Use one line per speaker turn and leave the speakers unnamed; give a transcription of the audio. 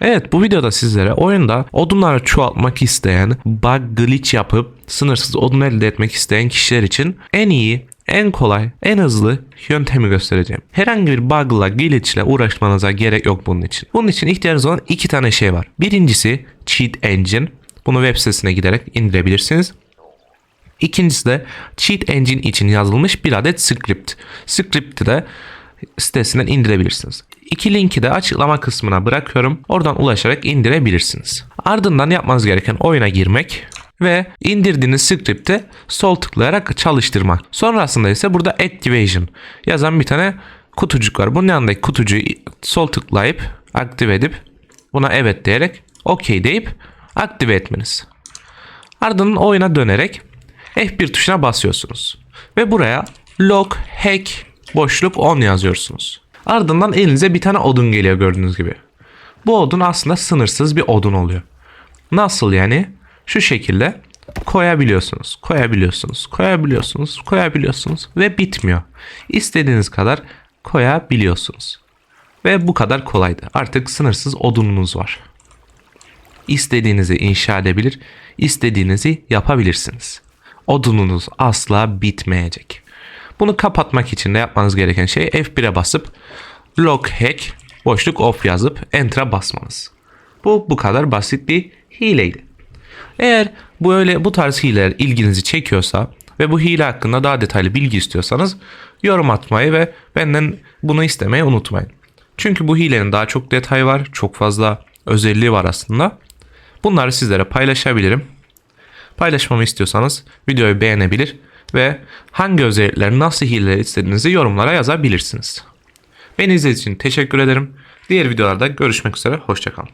Evet bu videoda sizlere oyunda odunları çoğaltmak isteyen, bug glitch yapıp sınırsız odun elde etmek isteyen kişiler için en iyi, en kolay, en hızlı yöntemi göstereceğim. Herhangi bir bug'la, glitch'le uğraşmanıza gerek yok bunun için. Bunun için ihtiyacınız olan iki tane şey var. Birincisi Cheat Engine. Bunu web sitesine giderek indirebilirsiniz. İkincisi de Cheat Engine için yazılmış bir adet script. Script'i de sitesinden indirebilirsiniz. İki linki de açıklama kısmına bırakıyorum. Oradan ulaşarak indirebilirsiniz. Ardından yapmanız gereken oyuna girmek ve indirdiğiniz script'i sol tıklayarak çalıştırmak. Sonrasında ise burada Activation yazan bir tane kutucuk var. Bunun yanındaki kutucuğu sol tıklayıp aktive edip buna evet diyerek OK deyip aktive etmeniz. Ardından oyuna dönerek F1 tuşuna basıyorsunuz. Ve buraya log hack boşluk 10 yazıyorsunuz. Ardından elinize bir tane odun geliyor gördüğünüz gibi. Bu odun aslında sınırsız bir odun oluyor. Nasıl yani? Şu şekilde koyabiliyorsunuz, koyabiliyorsunuz, koyabiliyorsunuz, koyabiliyorsunuz ve bitmiyor. İstediğiniz kadar koyabiliyorsunuz. Ve bu kadar kolaydı. Artık sınırsız odununuz var. İstediğinizi inşa edebilir, istediğinizi yapabilirsiniz. Odununuz asla bitmeyecek. Bunu kapatmak için de yapmanız gereken şey F1'e basıp log hack boşluk off yazıp enter'a basmanız. Bu bu kadar basit bir hileydi. Eğer bu öyle bu tarz hileler ilginizi çekiyorsa ve bu hile hakkında daha detaylı bilgi istiyorsanız yorum atmayı ve benden bunu istemeyi unutmayın. Çünkü bu hilenin daha çok detayı var, çok fazla özelliği var aslında. Bunları sizlere paylaşabilirim. Paylaşmamı istiyorsanız videoyu beğenebilir ve hangi özellikleri nasıl hileler istediğinizi yorumlara yazabilirsiniz. Beni izlediğiniz için teşekkür ederim. Diğer videolarda görüşmek üzere. Hoşçakalın.